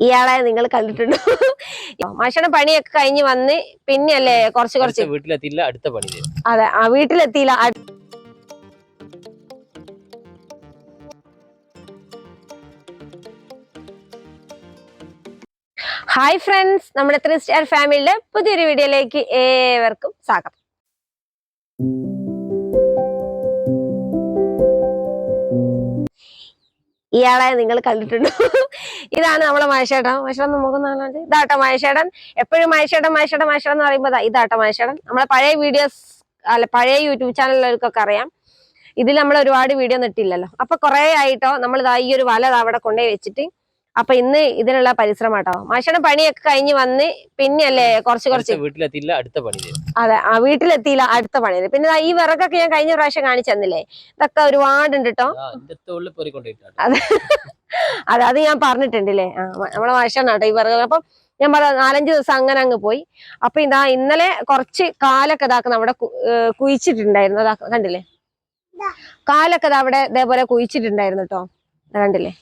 ഇയാളെ നിങ്ങൾ കണ്ടിട്ടുണ്ടോ? മനുഷ്യന്റെ പണിയൊക്കെ കഴിഞ്ഞ് വന്ന് പിന്നെയല്ലേ കുറച്ച് കുറച്ച് വീട്ടിലെത്തിയില്ല അടുത്ത പണി അതെ ആ വീട്ടിലെത്തിയില്ല ഹായ് ഫ്രണ്ട്സ് നമ്മുടെ ത്രീ സ്റ്റാർ ഫാമിലിയുടെ പുതിയൊരു വീഡിയോയിലേക്ക് ഏവർക്കും സ്വാഗതം. ഇയാളെ നിങ്ങൾ കണ്ടിട്ടുണ്ടോ? ഇതാണ് നമ്മളെ മഹേഷേടൻ നമുക്ക് കാണാണ്ട് ഇതാട്ടോ മഹേഷേടൻ എപ്പോഴും മഹേഷേടൻ മഹേഷേടൻ മഹേഷേടൻ എന്ന് പറയുമ്പോൾ ഇതാട്ടോ മഹേഷേടൻ നമ്മളെ പഴയ വീഡിയോസ് അല്ല പഴയ യൂട്യൂബ് ചാനലുകൾക്കൊക്കെ അറിയാം. ഇതിൽ നമ്മൾ ഒരുപാട് വീഡിയോ നിട്ടില്ലല്ലോ അപ്പൊ കുറെ ആയിട്ടോ നമ്മൾ ഈ ഒരു വല അവിടെ കൊണ്ടുപോയി വെച്ചിട്ട് അപ്പൊ ഇന്ന് ഇതിനുള്ള പരിശ്രമം കേട്ടോ മനുഷ്യന്റെ പണിയൊക്കെ കഴിഞ്ഞ് വന്ന് പിന്നെയല്ലേ കുറച്ച് കുറച്ച് വീട്ടിലെത്തിയില്ല അടുത്ത പണി അതെ ആ വീട്ടിലെത്തിയില്ല അടുത്ത പണി പിന്നെ ദാ ഈ വിറകൊക്കെ ഞാൻ കഴിഞ്ഞ പ്രാവശ്യം കാണിച്ചു തന്നില്ലേ? ഇതൊക്കെ ഒരുപാടുണ്ട് കേട്ടോ അതെ. അതെ അത് ഞാൻ പറഞ്ഞിട്ടുണ്ടല്ലേ? ആ നമ്മളെ മനുഷ്യനാട്ടോ ഈ വിറക്. അപ്പം ഞാൻ പറ നാലഞ്ച് ദിവസം അങ്ങനെ അങ്ങ് പോയി. അപ്പൊ ഇതാ ഇന്നലെ കുറച്ച് കാലൊക്കെ ഇതാക്കുന്ന അവിടെ കുഴിച്ചിട്ടുണ്ടായിരുന്നു. അതാ കണ്ടില്ലേ? കാലൊക്കെ ഇതാ അവിടെ ഇതേപോലെ കുഴിച്ചിട്ടുണ്ടായിരുന്നു കേട്ടോ കണ്ടില്ലേ?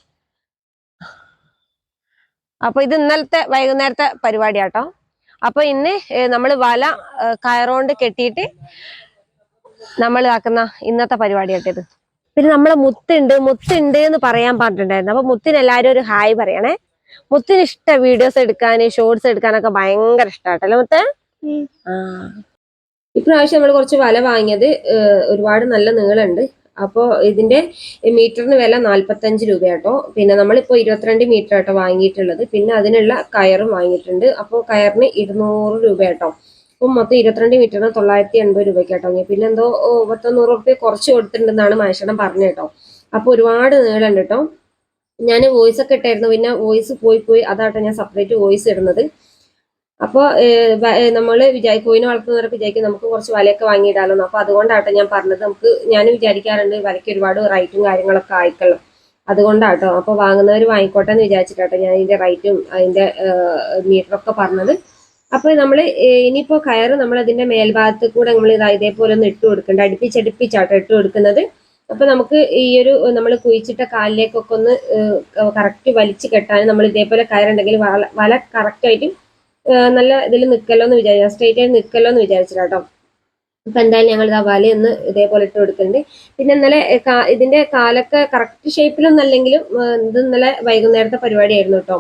അപ്പൊ ഇത് ഇന്നലത്തെ വൈകുന്നേരത്തെ പരിപാടിയാട്ടോ. അപ്പൊ ഇന്ന് നമ്മൾ വല കയറോണ്ട് കയറുകൊണ്ട് കെട്ടിയിട്ട് നമ്മൾ ആക്കുന്ന ഇന്നത്തെ പരിപാടിയാട്ടോ ഇത്. പിന്നെ നമ്മളെ മുത്തുണ്ട് മുത്തുണ്ട് എന്ന് പറയാൻ പറഞ്ഞിട്ടുണ്ടായിരുന്നു. അപ്പൊ മുത്തിന് എല്ലാരും ഒരു ഹായ് പറയണേ. മുത്തിന് ഇഷ്ട വീഡിയോസ് എടുക്കാൻ ഷോർട്സ് എടുക്കാനൊക്കെ ഭയങ്കര ഇഷ്ടാട്ടല്ലേ മുത്ത്? ആ. ഇപ്രാവശ്യം നമ്മൾ കുറച്ച് വല വാങ്ങിയത് ഒരുപാട് നല്ല നീളമുണ്ട് അപ്പോൾ ഇതിന്റെ മീറ്ററിന് വില നാൽപ്പത്തഞ്ച് രൂപ കേട്ടോ പിന്നെ നമ്മളിപ്പോൾ ഇരുപത്തിരണ്ട് മീറ്റർ ആട്ടോ വാങ്ങിയിട്ടുള്ളത്. പിന്നെ അതിനുള്ള കയറും വാങ്ങിയിട്ടുണ്ട്. അപ്പോൾ കയറിന് ഇരുന്നൂറ് രൂപ കേട്ടോ അപ്പം മൊത്തം ഇരുപത്തിരണ്ട് മീറ്ററിന് തൊള്ളായിരത്തി എൺപത് രൂപയ്ക്ക് കേട്ടോ പിന്നെ എന്തോ ഒമ്പത്തൊന്നൂറ് പത്തൊന്നൂറ് റുപ്യ കുറച്ച് കൊടുത്തിട്ടുണ്ടെന്നാണ് മനുഷ്യനം പറഞ്ഞു കേട്ടോ അപ്പോൾ ഒരുപാട് നീളുണ്ട് കേട്ടോ ഞാൻ വോയിസ് ഒക്കെ ഇട്ടായിരുന്നു. പിന്നെ വോയിസ് പോയി പോയി. അതാട്ടോ ഞാൻ സെപ്പറേറ്റ് വോയിസ് ഇടുന്നത്. അപ്പോൾ നമ്മൾ വിചാരി കോയിനെ വളർത്തുന്നവരൊക്കെ വിചാരിക്കും നമുക്ക് കുറച്ച് വലയൊക്കെ വാങ്ങിയിടാലോ. അപ്പോൾ അതുകൊണ്ടാട്ടോ ഞാൻ പറഞ്ഞത്. നമുക്ക് ഞാൻ വിചാരിക്കാറുണ്ട് വലയ്ക്ക് ഒരുപാട് റൈറ്റും കാര്യങ്ങളൊക്കെ ആയിക്കല്ലോ അതുകൊണ്ടാട്ടോ. അപ്പോൾ വാങ്ങുന്നവർ വാങ്ങിക്കോട്ടെ എന്ന് വിചാരിച്ചിട്ടാട്ടോ ഞാൻ ഇതിന്റെ റൈറ്റും അതിന്റെ മീറ്ററൊക്കെ പറഞ്ഞത്. അപ്പോൾ നമ്മൾ ഇനിയിപ്പോൾ കയറ് നമ്മൾ അതിന്റെ മേൽഭാഗത്ത് കൂടെ നമ്മൾ ഇതാ ഇതേപോലെ ഒന്ന് ഇട്ട് കൊടുക്കേണ്ട. അടുപ്പിച്ചടുപ്പിച്ചാട്ടോ ഇട്ട് കൊടുക്കുന്നത്. അപ്പോൾ നമുക്ക് ഈ ഒരു നമ്മൾ കുഴിച്ചിട്ട കാലിലേക്കൊക്കെ ഒന്ന് കറക്റ്റ് വലിച്ചു കെട്ടാൻ നമ്മൾ ഇതേപോലെ കയറുണ്ടെങ്കിൽ വല വല കറക്റ്റ് ആയിട്ട് ഏഹ് നല്ല ഇതിൽ നിൽക്കല്ലോ എന്ന് വിചാരിച്ചു സ്ട്രേറ്റ് ആയിട്ട് നിൽക്കല്ലോ എന്ന് വിചാരിച്ചിട്ടോ കേട്ടോ അപ്പൊ എന്തായാലും ഞങ്ങൾ ഇതാ വലയൊന്ന് ഇതേപോലെ ഇട്ട് കൊടുക്കുന്നുണ്ട് പിന്നെ ഇന്നലെ ഇതിന്റെ കാലൊക്കെ കറക്റ്റ് ഷേപ്പിലൊന്നും അല്ലെങ്കിലും ഇത് ഇന്നലെ വൈകുന്നേരത്തെ പരിപാടിയായിരുന്നു കേട്ടോ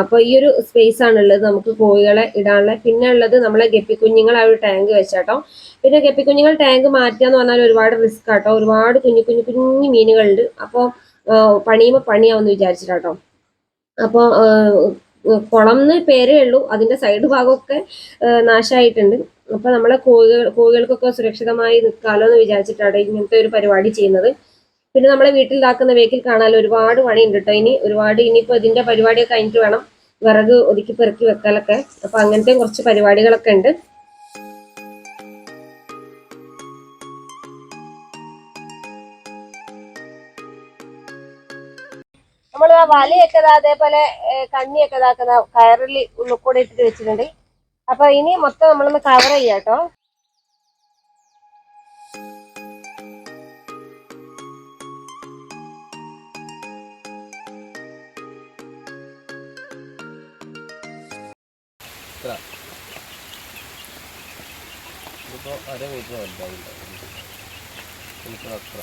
അപ്പൊ ഈ ഒരു സ്പേസ് ആണുള്ളത് നമുക്ക് കോഴികളെ ഇടാനുള്ള പിന്നെ ഉള്ളത് നമ്മളെ ഗപ്പിക്കുഞ്ഞുങ്ങൾ ആ ഒരു ടാങ്ക് വെച്ചാട്ടോ പിന്നെ ഗപ്പിക്കുഞ്ഞുങ്ങൾ ടാങ്ക് മാറ്റുക എന്ന് പറഞ്ഞാൽ ഒരുപാട് റിസ്ക് ആട്ടോ ഒരുപാട് കുഞ്ഞു കുഞ്ഞു കുഞ്ഞു മീനുകളുണ്ട്. അപ്പോൾ പണിയുമ്പോൾ പണിയാവുമെന്ന് വിചാരിച്ചിട്ടാട്ടോ അപ്പോൾ കുളം എന്ന് പേരേ ഉള്ളൂ. അതിന്റെ സൈഡ് ഭാഗമൊക്കെ നാശമായിട്ടുണ്ട് അപ്പൊ നമ്മളെ കോഴികൾ കോഴികൾക്കൊക്കെ സുരക്ഷിതമായി നിൽക്കാലോ എന്ന് വിചാരിച്ചിട്ടാണ് ഇങ്ങനത്തെ ഒരു പരിപാടി ചെയ്യുന്നത്. പിന്നെ നമ്മളെ വീട്ടിൽ ഇതാക്കുന്ന വേക്കിൽ കാണാൻ ഒരുപാട് പണിയുണ്ട് കേട്ടോ ഇനി ഒരുപാട് ഇനിയിപ്പോ ഇതിന്റെ പരിപാടിയൊക്കെ കഴിഞ്ഞിട്ട് വേണം വിറക് ഒതുക്കി പെറുക്കി വെക്കലൊക്കെ. അപ്പൊ അങ്ങനത്തെ കുറച്ച് പരിപാടികളൊക്കെ ഉണ്ട്. നമ്മൾ ആ വലയൊക്കെ അതേപോലെ കണ്ണിയൊക്കെ ഇതാക്കുന്ന കയറിൽ ഉള്ളിക്കൂടെ ഇട്ടിട്ട് വെച്ചിട്ടുണ്ട്. അപ്പൊ ഇനി മൊത്തം നമ്മളൊന്ന് കവർ ചെയ്യാം കേട്ടോ. ഇത്ര. ഇതിപ്പോ അര മീറ്റർ അത്ര.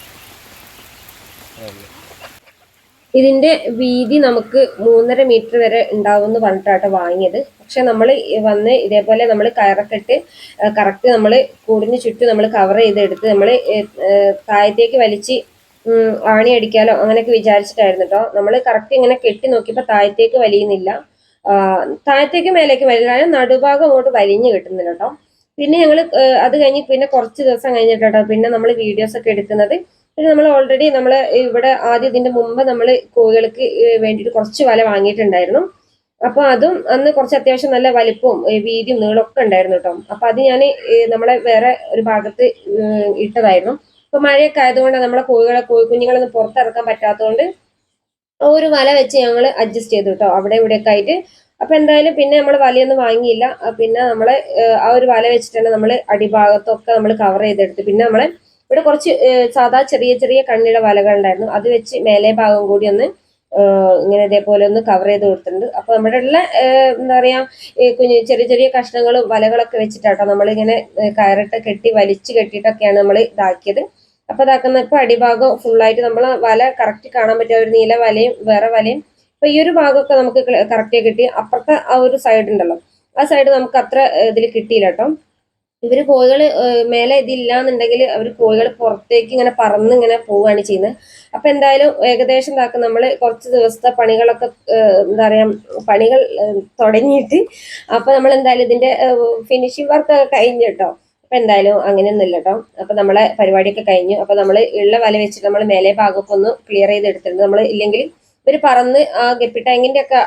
ഇതിന്റെ വീതി നമുക്ക് മൂന്നര മീറ്റർ വരെ ഉണ്ടാവും എന്ന് പറഞ്ഞിട്ടാട്ടോ വാങ്ങിയത്. പക്ഷെ നമ്മൾ വന്ന് ഇതേപോലെ നമ്മൾ കയറൊക്കെ ഇട്ട് കറക്റ്റ് നമ്മൾ കൂടിന് ചുറ്റും നമ്മൾ കവർ ചെയ്തെടുത്ത് നമ്മൾ താഴത്തേക്ക് വലിച്ച് ആണി അടിക്കാലോ അങ്ങനെയൊക്കെ വിചാരിച്ചിട്ടായിരുന്നു കേട്ടോ നമ്മൾ കറക്റ്റ് ഇങ്ങനെ കെട്ടി നോക്കിയപ്പോൾ താഴത്തേക്ക് വലിയുന്നില്ല. താഴത്തേക്ക് മേലേക്ക് വലിയ നടുഭാഗം അങ്ങോട്ട് വലിഞ്ഞു കിട്ടുന്നില്ല കേട്ടോ പിന്നെ ഞങ്ങൾ അത് കഴിഞ്ഞ് പിന്നെ കുറച്ച് ദിവസം കഴിഞ്ഞിട്ടോ പിന്നെ നമ്മൾ വീഡിയോസ് ഒക്കെ എടുക്കുന്നത്. പിന്നെ നമ്മൾ ഓൾറെഡി നമ്മൾ ഇവിടെ ആദ്യം ഇതിന്റെ മുമ്പ് നമ്മൾ കോഴികൾക്ക് വേണ്ടിയിട്ട് കുറച്ച് വല വാങ്ങിയിട്ടുണ്ടായിരുന്നു. അപ്പൊ അതും അന്ന് കുറച്ച് അത്യാവശ്യം നല്ല വലിപ്പവും വീതിയും നീളമൊക്കെ ഉണ്ടായിരുന്നു കേട്ടോ. അപ്പൊ അത് ഞാൻ നമ്മളെ വേറെ ഒരു ഭാഗത്ത് ഇട്ടതായിരുന്നു. ഇപ്പൊ മഴയൊക്കെ ആയതുകൊണ്ട് നമ്മളെ കോഴികളെ കോഴി കുഞ്ഞുങ്ങളൊന്നും പുറത്തിറക്കാൻ പറ്റാത്തതുകൊണ്ട് ഒരു വല വെച്ച് ഞങ്ങൾ അഡ്ജസ്റ്റ് ചെയ്തു കേട്ടോ അവിടെ ഇവിടെയൊക്കെ ആയിട്ട്. അപ്പൊ എന്തായാലും പിന്നെ നമ്മൾ വലയൊന്നും വാങ്ങിയില്ല. പിന്നെ നമ്മളെ ആ ഒരു വല വെച്ചിട്ടാണ് നമ്മൾ അടിഭാഗത്തൊക്കെ നമ്മൾ കവർ ചെയ്തെടുത്ത്. പിന്നെ നമ്മളെ ഇവിടെ കുറച്ച് സാധാ ചെറിയ ചെറിയ കണ്ണിയുടെ വലകൾ ഉണ്ടായിരുന്നു അത് വെച്ച് മേലെ ഭാഗം കൂടി ഒന്ന് ഇങ്ങനെ ഇതേപോലെ ഒന്ന് കവർ ചെയ്ത് കൊടുത്തിട്ടുണ്ട്. അപ്പൊ നമ്മുടെ ഉള്ള എന്താ പറയാ കുഞ്ഞു ചെറിയ ചെറിയ കഷ്ണങ്ങളും വലകളൊക്കെ വെച്ചിട്ടാട്ടോ നമ്മളിങ്ങനെ കയറിട്ട് കെട്ടി വലിച്ചു കെട്ടിയിട്ടൊക്കെയാണ് നമ്മൾ ഇതാക്കിയത്. അപ്പൊ ഇതാക്കുന്ന ഇപ്പൊ അടിഭാഗം ഫുള്ളായിട്ട് നമ്മൾ വല കറക്റ്റ് കാണാൻ പറ്റിയ ഒരു നീല വലയും വേറെ വലയും. അപ്പൊ ഈ ഒരു ഭാഗമൊക്കെ നമുക്ക് കറക്റ്റ് കിട്ടി. അപ്പുറത്തെ ആ ഒരു സൈഡ് ഉണ്ടല്ലോ. ആ സൈഡ് നമുക്ക് അത്ര ഇതിൽ കിട്ടിയില്ല കേട്ടോ ഇവർ കോഴികൾ മേലെ ഇതില്ലാന്നുണ്ടെങ്കിൽ അവർ കോഴികൾ പുറത്തേക്ക് ഇങ്ങനെ പറന്ന് ഇങ്ങനെ പോവുകയാണ് ചെയ്യുന്നത്. അപ്പൊ എന്തായാലും ഏകദേശം ഇതാക്കും. നമ്മൾ കുറച്ച് ദിവസത്തെ പണികളൊക്കെ എന്താ പറയാ പണികൾ തുടങ്ങിയിട്ട് അപ്പൊ നമ്മൾ എന്തായാലും ഇതിന്റെ ഫിനിഷിംഗ് വർക്ക് ഒക്കെ കഴിഞ്ഞു കേട്ടോ. അപ്പൊ എന്തായാലും അങ്ങനെയൊന്നുമില്ല കേട്ടോ. അപ്പൊ നമ്മളെ പരിപാടിയൊക്കെ കഴിഞ്ഞു. അപ്പൊ നമ്മൾ ഉള്ള വല വെച്ചിട്ട് നമ്മൾ മേലെ ഭാഗമൊക്കെ ഒന്ന് ക്ലിയർ ചെയ്ത് എടുത്തിട്ടുണ്ട്. നമ്മൾ ഇല്ലെങ്കിൽ ഇവർ പറന്ന് ആ ഗപ്പി ടാങ്കിന്റെ ഒക്കെ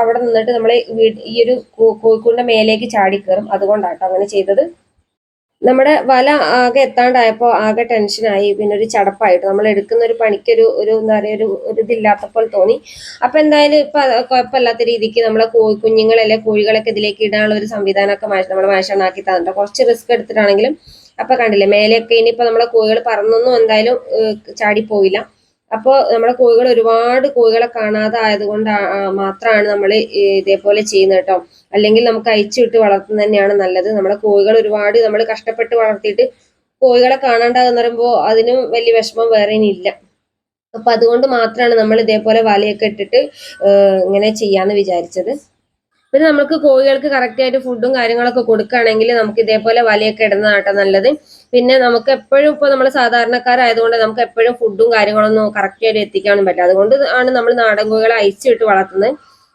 അവിടെ നിന്നിട്ട് നമ്മൾ ഈ ഒരു കോഴിക്കൂടിന്റെ മേലേക്ക് ചാടി കയറും അതുകൊണ്ടാട്ടോ അങ്ങനെ ചെയ്തത്. നമ്മുടെ വല ആകെ എത്താണ്ടായപ്പോ ആകെ ടെൻഷനായി പിന്നെ ഒരു ചടപ്പായിട്ട്. നമ്മൾ എടുക്കുന്ന ഒരു പണിക്കൊരു ഒരു എന്താ പറയുക ഒരു ഒരു ഇതില്ലാത്തപ്പോൾ തോന്നി. അപ്പൊ എന്തായാലും ഇപ്പൊ കുഴപ്പമില്ലാത്ത രീതിക്ക് നമ്മളെ കോഴി കുഞ്ഞുങ്ങളല്ലേ കോഴികളൊക്കെ ഇതിലേക്ക് ഇടാനുള്ള ഒരു സംവിധാനമൊക്കെ മാഷ് നമ്മളെ മാഷണാക്കി തന്നിട്ടുണ്ട് കുറച്ച് റിസ്ക് എടുത്തിട്ടാണെങ്കിലും. അപ്പൊ കണ്ടില്ലേ മേലെയൊക്കെ ഇനിയിപ്പോ നമ്മളെ കോഴികൾ പറന്നൊന്നും എന്തായാലും ചാടി ചാടിപ്പോയില്ല അപ്പോൾ നമ്മുടെ കോഴികൾ ഒരുപാട് കോഴികളെ കാണാതെ ആയതുകൊണ്ട് മാത്രമാണ് നമ്മൾ ഇതേപോലെ ചെയ്യുന്നത് കേട്ടോ. അല്ലെങ്കിൽ നമുക്ക് അയച്ചു വിട്ട് വളർത്തുന്നത് തന്നെയാണ് നല്ലത്. നമ്മുടെ കോഴികൾ ഒരുപാട് നമ്മൾ കഷ്ടപ്പെട്ട് വളർത്തിയിട്ട് കോഴികളെ കാണാണ്ടാകുന്ന പറയുമ്പോൾ അതിനും വലിയ വിഷമം വേറെ ഇല്ല. അപ്പൊ അതുകൊണ്ട് മാത്രമാണ് നമ്മൾ ഇതേപോലെ വലയൊക്കെ ഇട്ടിട്ട് ഇങ്ങനെ ചെയ്യാന്ന് വിചാരിച്ചത്. പിന്നെ നമുക്ക് കോഴികൾക്ക് കറക്റ്റ് ആയിട്ട് ഫുഡും കാര്യങ്ങളൊക്കെ കൊടുക്കുകയാണെങ്കിൽ നമുക്ക് ഇതേപോലെ വലയൊക്കെ ഇടുന്നതാട്ടോ നല്ലത്. പിന്നെ നമുക്ക് എപ്പോഴും ഇപ്പോൾ നമ്മൾ സാധാരണക്കാരായതുകൊണ്ട് നമുക്ക് എപ്പോഴും ഫുഡും കാര്യങ്ങളൊന്നും കറക്റ്റ് ആയിട്ട് എത്തിക്കാനും പറ്റില്ല. അതുകൊണ്ട് ആണ് നമ്മൾ നാടൻ കോഴികളെ അയച്ചു വിട്ട് വളർത്തുന്നത്.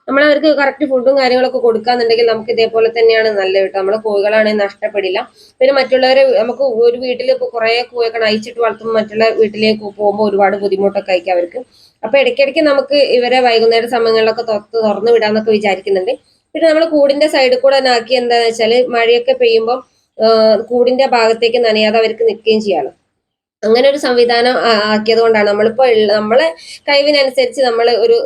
നമ്മൾ അവർക്ക് കറക്റ്റ് ഫുഡും കാര്യങ്ങളൊക്കെ കൊടുക്കാന്നുണ്ടെങ്കിൽ നമുക്ക് ഇതേപോലെ തന്നെയാണ് നല്ലത് കേട്ടോ. നമ്മളെ കോഴികളാണെങ്കിൽ നഷ്ടപ്പെടില്ല. പിന്നെ മറ്റുള്ളവരെ നമുക്ക് ഒരു വീട്ടിൽ ഇപ്പോൾ കുറേ കോഴിയൊക്കെ അയച്ചിട്ട് വളർത്തുമ്പോൾ മറ്റുള്ള വീട്ടിലേക്ക് പോകുമ്പോൾ ഒരുപാട് ബുദ്ധിമുട്ടൊക്കെ ആയിരിക്കും അവർക്ക്. അപ്പൊ ഇടയ്ക്കിടയ്ക്ക് നമുക്ക് ഇവരെ വൈകുന്നേര സമയങ്ങളിലൊക്കെ തുറത്ത് തുറന്നു വിടാന്നൊക്കെ വിചാരിക്കുന്നുണ്ട്. പിന്നെ നമ്മൾ കൂടിന്റെ സൈഡിൽ കൂടെ തന്നെ ആക്കി എന്താണെന്ന് വെച്ചാൽ മഴയൊക്കെ പെയ്യുമ്പോൾ കൂടിന്റെ ഭാഗത്തേക്ക് നനയാതെ അവർക്ക് നിൽക്കുകയും ചെയ്യാലോ അങ്ങനെ ഒരു സംവിധാനം ആക്കിയത് കൊണ്ടാണ് നമ്മളിപ്പോ നമ്മളെ കഴിവിനനുസരിച്ച് നമ്മൾ ഒരു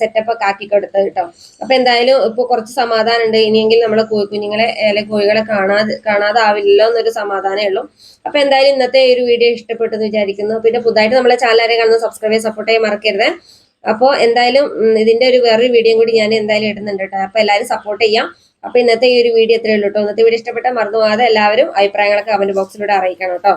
സെറ്റപ്പ് ഒക്കെ ആക്കി കൊടുത്തത് കേട്ടോ. അപ്പൊ എന്തായാലും ഇപ്പൊ കുറച്ച് സമാധാനം ഉണ്ട്. ഇനിയെങ്കിൽ നമ്മളെ കോഴി കുഞ്ഞുങ്ങളെ അല്ലെ കോഴികളെ കാണാതെ കാണാതാവില്ലല്ലോ എന്നൊരു സമാധാനമേ ഉള്ളൂ. അപ്പൊ എന്തായാലും ഇന്നത്തെ ഒരു വീഡിയോ ഇഷ്ടപ്പെട്ടെന്ന് വിചാരിക്കുന്നു. പിന്നെ പുതുതായിട്ട് നമ്മളെ ചാനലാരെ കാണുന്ന സബ്സ്ക്രൈബ് സപ്പോർട്ട് ചെയ്യാൻ മറക്കരുത്. അപ്പോൾ എന്തായാലും ഇതിന്റെ ഒരു വേറൊരു വീഡിയോ കൂടി ഞാൻ എന്തായാലും ഇടുന്നുണ്ട് കേട്ടോ. അപ്പൊ എല്ലാവരും സപ്പോർട്ട് ചെയ്യാം. അപ്പൊ ഇന്നത്തെ ഈ ഒരു വീഡിയോ എത്രയുള്ളൂ കേട്ടോ ഇന്നത്തെ വീഡിയോ ഇഷ്ടപ്പെട്ടാൽ മറന്നു പോകാതെ എല്ലാവരും അഭിപ്രായങ്ങളൊക്കെ കമന്റ് ബോക്സിലൂടെ അറിയിക്കണം കേട്ടോ